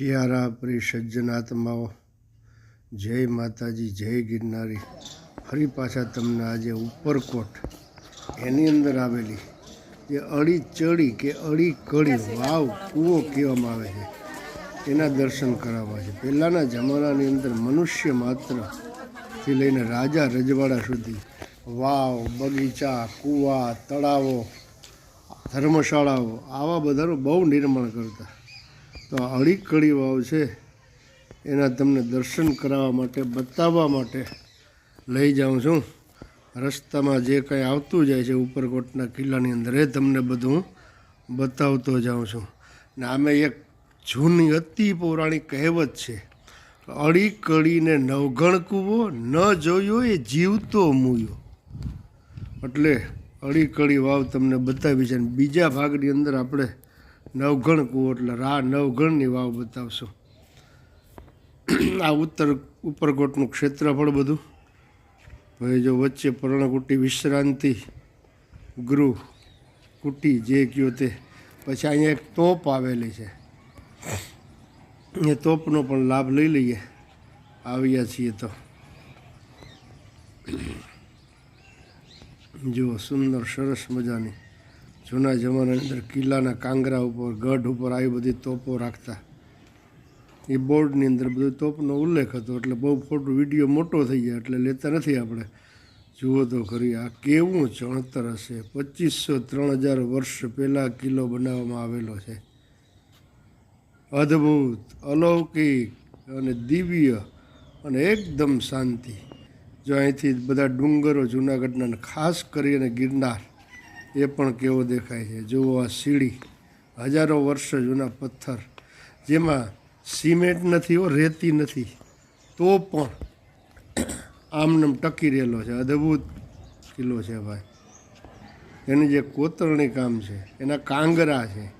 પ્યારા પ્રિય સજ્જનાત્માઓ જય માતાજી, જય ગિરનારી. ફરી પાછા તમને આજે ઉપરકોટ એની અંદર આવેલી જે અડી ચડી કે અડી કડી વાવ, કૂવો કહેવામાં આવે છે, એના દર્શન કરાવવા છે. પહેલાંના જમાનાની અંદર મનુષ્ય માત્રથી લઈને રાજા રજવાડા સુધી વાવ, બગીચા, કૂવા, તળાવો, ધર્મશાળાઓ, આવા બધાનું બહુ નિર્માણ કરતા. તો આ કળી વાવ છે, એના તમને દર્શન કરાવવા માટે, બતાવવા માટે લઈ જાઉં છું. રસ્તામાં જે કંઈ આવતું જાય છે ઉપરકોટના કિલ્લાની અંદર, એ તમને બધું બતાવતો જાઉં છું. ને આમે એક જૂની અતિ પૌરાણિક કહેવત છે અડી કળીને નવગણ કૂવો, ન જોયો એ જીવતો મૂયો. એટલે અડી કળી વાવ તમને બતાવી છે. અને બીજા ભાગની અંદર આપણે નવગણ કૂવો એટલે રા નવગણની વાવ બતાવશું. આ ઉત્તર ઉપરકોટનું ક્ષેત્રફળ બધું. ભાઈ જો વચ્ચે પર્ણકુટી વિશ્રાંતિ ગૃહ કુટી જે કયો તે. પછી અહીંયા એક તોપ આવેલી છે. એ તોપનો પણ લાભ લઈ લઈએ. આવ્યા છીએ તો. જુઓ, સુંદર, સરસ મજાની. જૂના જમાનાની અંદર કિલ્લાના કાંગરા ઉપર, ગઢ ઉપર આવી બધી તોપો રાખતા. એ બોર્ડની અંદર બધો તોપનો ઉલ્લેખ હતો, એટલે બહુ ફોટો વીડિયો મોટો થઈ જાય, એટલે લેતા નથી આપણે. જુઓ તો ખરી, આ કેવું ચણતર હશે. પચીસો ત્રણ હજાર વર્ષ પહેલાં કિલ્લો બનાવવામાં આવેલો છે. અદ્ભુત, અલૌકિક અને દિવ્ય અને એકદમ શાંતિ. જો અહીંથી બધા ડુંગરો જૂનાગઢના ખાસ કરીને ગિરનાર એ પણ કેવો દેખાય છે. જુઓ આ સીડી, હજારો વર્ષ જૂના પથ્થર. જેમાં સિમેન્ટ નથી હો, રેતી નથી. તો પણ આમનામ ટકી રહેલો છે. અદ્ભુત કિલ્લો છે ભાઈ. એની જે કોતરણી કામ છે, એના કાંગરા છે,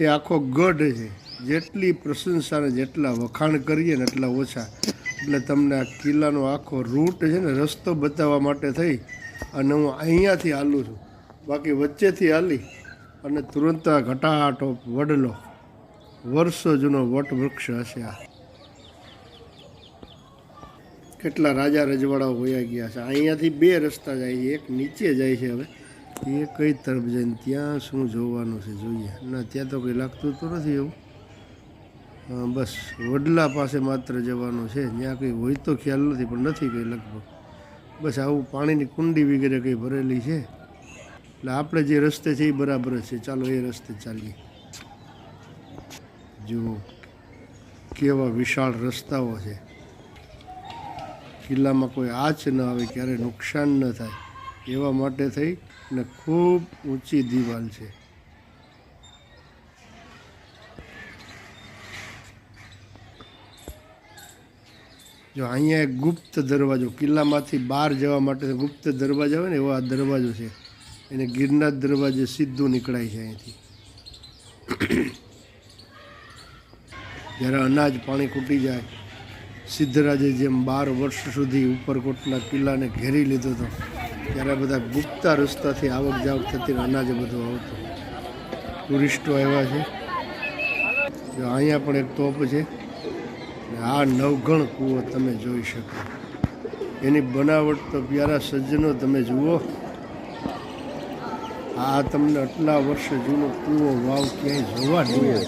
એ આખો ગઢ છે. જેટલી પ્રશંસાને જેટલા વખાણ કરીએ ને એટલા ઓછા. એટલે તમને આ કિલ્લાનો આખો રૂટ છે ને રસ્તો બતાવવા માટે થઈ. અને હું અહીંયાથી હાલું છું. બાકી વચ્ચેથી હાલી અને તુરંત આ ઘટાટો વડલો. વર્ષો જૂનો વટવૃક્ષ હશે આ. કેટલા રાજા રજવાડાઓ હોયા ગયા છે. અહીંયાથી બે રસ્તા જાય છે. એક નીચે જાય છે હવે. એ કઈ તરફ જાય ને ત્યાં શું જોવાનું છે જોઈએ. ના, ત્યાં તો કંઈ લાગતું તો નથી એવું. બસ. વડલા પાસે માત્ર જવાનું છે. ત્યાં કંઈ હોય તો ખ્યાલ નથી, પણ નથી કંઈ લગભગ. બસ આવું પાણીની કુંડી વગેરે કંઈ ભરેલી છે. એટલે આપણે જે રસ્તે છે એ બરાબર છે. ચાલો એ રસ્તે ચાલીએ. જુઓ, કેવા વિશાળ રસ્તાઓ છે. કિલ્લામાં કોઈ આંચ ન આવે, ક્યારે નુકસાન ન થાય, એવા માટે થઈ ને ખૂબ ઊંચી દિવાલ છે. જો અહીંયા એક ગુપ્ત દરવાજો, કિલ્લામાંથી બહાર જવા માટે ગુપ્ત દરવાજા હોય ને એવો આ દરવાજો છે. એને ગિરનાર દરવાજે સીધું નીકળાય છે અહીંથી. જ્યારે અનાજ પાણી ખૂટી જાય, સિદ્ધરાજે જેમ બાર વર્ષ સુધી ઉપરકોટના કિલ્લાને ઘેરી લીધો હતો, ત્યારે બધા ગુપ્તા રસ્તાથી આવક જાવક થતી અનાજ બધું આવતું. ટુરિસ્ટો આવ્યા છે. અહીંયા પણ એક તોપ છે. આ નવગણ કૂવો તમે જોઈ શકો. એની બનાવટ તો પ્યારા સજ્જનો તમે જુઓ. આ તમને આટલા વર્ષ જૂનો કૂવો વાવ ક્યાંય જોવા જોઈએ.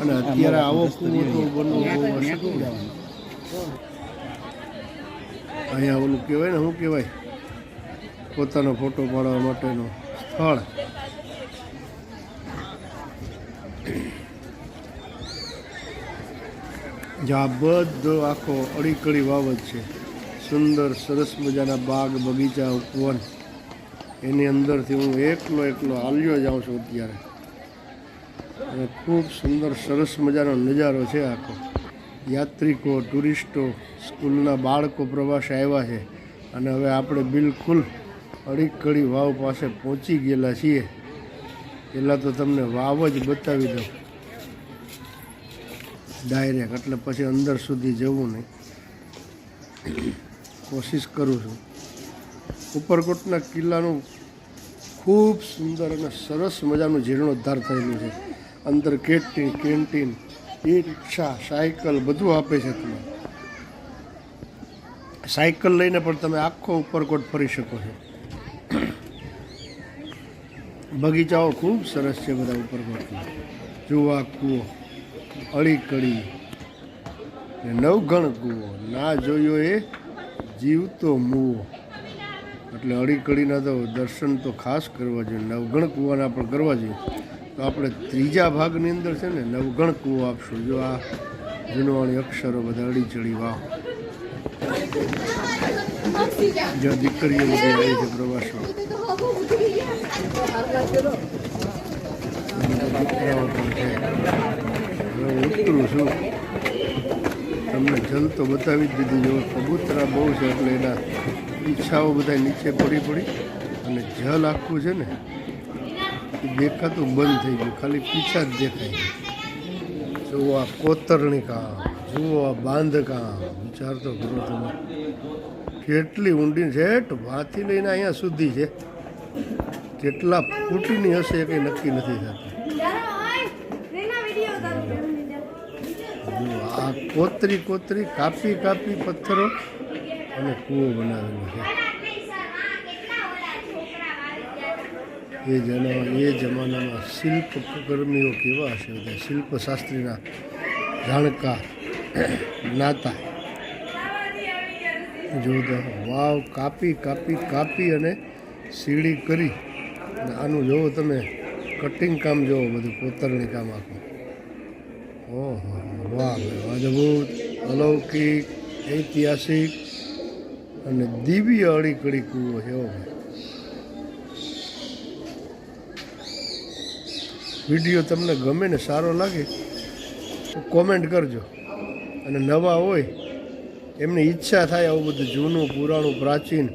અને અત્યારે આવો કૂવો તો બનવો બહુ અશક્ય અહીંયા ઓલું કહેવાય ને શું કહેવાય? પોતાનો ફોટો પાડવા માટેનો સ્થળ. જ્યાં બધો આખો અડીકડી વાવ છે. સુંદર સરસ મજાના બાગ બગીચા ઉપવન. એની અંદરથી હું એકલો એકલો હાલ્યો જાઉં છું અત્યારે. અને ખૂબ સુંદર, સરસ મજાનો નજારો છે આખો. યાત્રિકો, ટુરિસ્ટો, સ્કૂલના બાળકો પ્રવાસે આવ્યા છે અને હવે આપણે બિલકુલ અડીકડી વાવ પાસે પહોંચી ગયેલા છીએ. પહેલાં તો તમને વાવ જ બતાવી દઉં. ડાયરેક્ટ એટલે પછી અંદર સુધી જવું નહીં. કોશિશ કરું છું. ઉપરકોટના કિલ્લાનું ખૂબ સુંદર અને સરસ મજાનું જીર્ણોદ્ધાર થયેલું છે. અંદર canteen canteen e rickshaw, cycle બધું આપે છે તમે. સાયકલ લઈને પણ તમે આખો ઉપરકોટ ફરી શકો છો. બગીચાઓ ખૂબ સરસ છે બધા ઉપરકોટમાં જુવા કૂવો અળી કળી નવગણ કૂવો. ના જોયો એ જીવતો મૂવો. એટલે અળી કળીના તો દર્શન તો ખાસ કરવા જોઈએ, નવગણ કૂવાના પણ કરવા જોઈએ. તો આપણે ત્રીજા ભાગની અંદર છે ને, નવગણ કૂવો આપશું. જો આ જૂનવાણી અક્ષરો બધા અડી ચડી વાહ. જ્યાં દીકરીઓ બધી આવી છે પ્રવાસમાં. દીકરાઓ ઉતરું છું. તમને જલ તો બતાવી જ દીધી, જો કબૂતરા બહુ છે એટલે એના ઈચ્છાઓ બધા નીચે પડી પડી અને જલ આખું છે ને એ દેખાતું બંધ થઈ ગયું. ખાલી પીછા જ દેખાય જુઓ આ કોતરણી કામ, જુઓ આ બાંધકામ વિચાર તો કરો તમે. કેટલી ઊંડી છે વાથી લઈને અહીંયા સુધી છે. કેટલા ફૂટની હશે એ કંઈ નક્કી નથી થતું. આ કોતરી કોતરી કાપી કાપી પથ્થરો અને કૂવો બનાવેલો છે એ જના એ જમાનામાં શિલ્પકર્મીઓ કેવા હશે બધા શિલ્પશાસ્ત્રીના જાણકાર જ્ઞાતા જો વાવ કાપી કાપી કાપી અને સીડી કરી આનું જોવો તમે કટિંગ કામ જોવો બધું કોતરણી કામ આખું ઓહો વાહ અદ્ભુત અલૌકિક ઐતિહાસિક અને દિવ્ય અડીકડી કૂવો છે એવો વીડિયો તમને ગમે ને સારો લાગે, તો કોમેન્ટ કરજો. અને નવા હોય, એમની ઈચ્છા થાય આવું બધું જૂનું, પુરાણું, પ્રાચીન.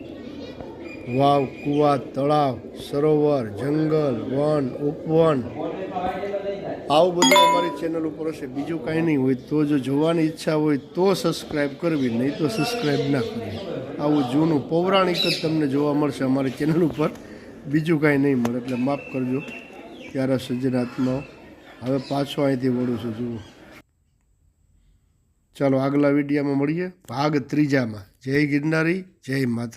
વાવ, કુવા, તળાવ, સરોવર, જંગલ, વન, ઉપવન. આવું બધું અમારી ચેનલ ઉપર હશે. બીજું કાંઈ નહીં હોય. તો જો જોવાની ઈચ્છા હોય તો સબસ્ક્રાઈબ કરવી, નહીં તો સબસ્ક્રાઈબ ના કરવી. આવું જૂનું પૌરાણિક જ તમને જોવા મળશે અમારી ચેનલ ઉપર. બીજું કાંઈ નહીં મળે, એટલે માફ કરજો. ત્યારે સજ્જનાત્મા હવે પાછો અહીંથી વળું છું, જુઓ. ચાલો આગલા વિડીયામાં મળીએ. ભાગ ત્રીજામાં. જય ગિરનારી, જય માતા